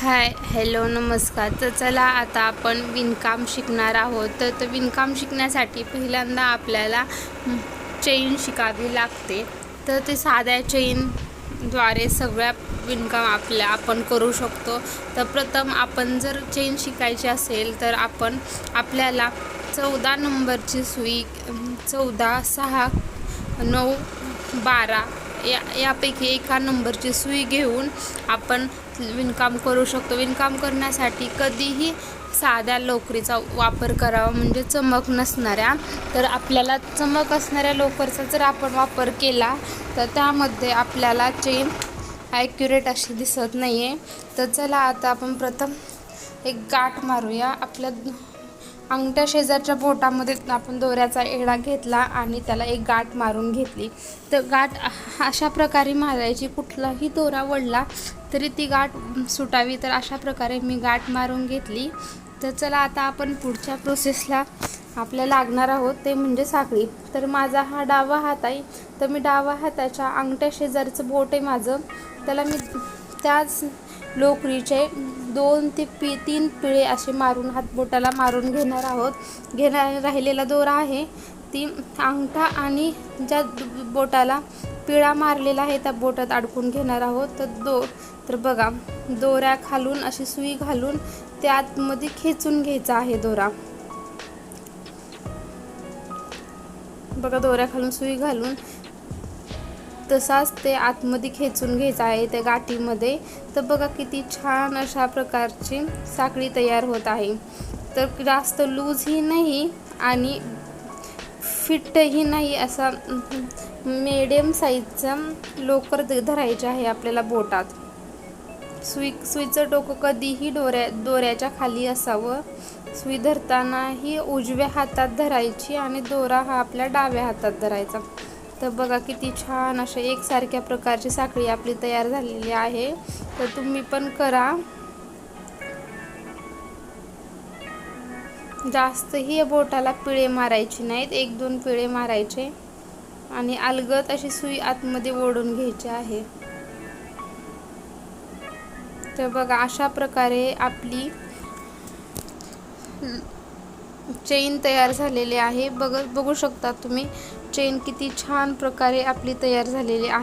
Hi hello नमस्कार. तर चला आता आपण विणकाम शिकणार आहोत. तर तर विणकाम शिकण्यासाठी पहिल्यांदा आपल्याला चेन शिकावी लागते. तर ते साध्या चेनद्वारे सगळ्या विणकाम आपल्या आपण करू शकतो. तर प्रथम आपण जर चेन शिकायची असेल तर आपण आपल्याला चौदा नंबरची सुई चौदा सहा नऊ बारा या यापैकी एका नंबरची सुई घेऊन आपण विणकाम करू शकतो. विणकाम करण्यासाठी कधीही साध्या लोकरीचा वापर करावा म्हणजे चमक नसणाऱ्या तर आपल्याला चमक असणाऱ्या लोकरचा जर आपण वापर केला तर त्यामध्ये आपल्याला चेन ॲक्युरेट अशी दिसत नाही आहे तर चला आता आपण प्रथम एक गाठ मारूया. आपल्या अंगठ्या शेजारच्या बोटामध्ये आपण दोऱ्याचा एडा घेतला आणि त्याला एक गाठ मारून घेतली. तर गाठ अशा प्रकारे मारायची. कुठलाही दोरा वळला तरी ती गाठ सुटावी. तर अशा प्रकारे मी गाठ मारून घेतली. तर चला आता आपण पुढच्या प्रोसेसला आपल्या लागणार आहोत ते म्हणजे साखळी. तर माझा हा डावा हात आहे. तर मी डावा हाताच्या अंगठ्या शेजारचं बोट आहे माझं. त्याला मी त्याच लोकरीचे दोन ते पी तीन पिळे असे मारून हातबोटाला मारून घेणार आहोत. घेणार राहिलेला दोरा आहे. ती अंगठा आणि ज्या बोटाला पिळा मारलेला आहे त्या बोटात अडकून घेणार आहोत. तर दो तर बघा दोऱ्या खालून अशी सुई घालून ते आतमध्ये खेचून घ्यायचा आहे दोरा. बघा दोऱ्या खालून सुई घालून तसाच ते आतमध्ये खेचून घ्यायचं आहे त्या गाठीमध्ये. तर बघा किती छान अशा प्रकारची साखळी तयार होत आहे. तर जास्त लूजही नाही आणि फिटही नाही असा मिडियम साईजचा लोकर धरायचे आहे आपल्याला बोटात. सुई सुईचं डोकं कधीही डोऱ्या दोऱ्याच्या खाली असावं. सुई धरतानाही उजव्या हातात धरायची आणि दोरा हा आपल्या डाव्या हातात धरायचा. तर बघा किती छान अशा एकसारख्या प्रकारची साखळी आपली तयार झालेली आहे. तर तुम्ही पण करा. जास्तही बोटाला पिळे मारायचे नाहीत. एक दोन पिळे मारायचे आणि अलगत अशी सुई आतमध्ये ओढून घ्यायची आहे. तर बघा अशा प्रकारे आपली चेन तयार झालेली आहे. बघ बघू शकता तुम्ही चेन किती छान प्रकारे आपली तयार झालेली आहे.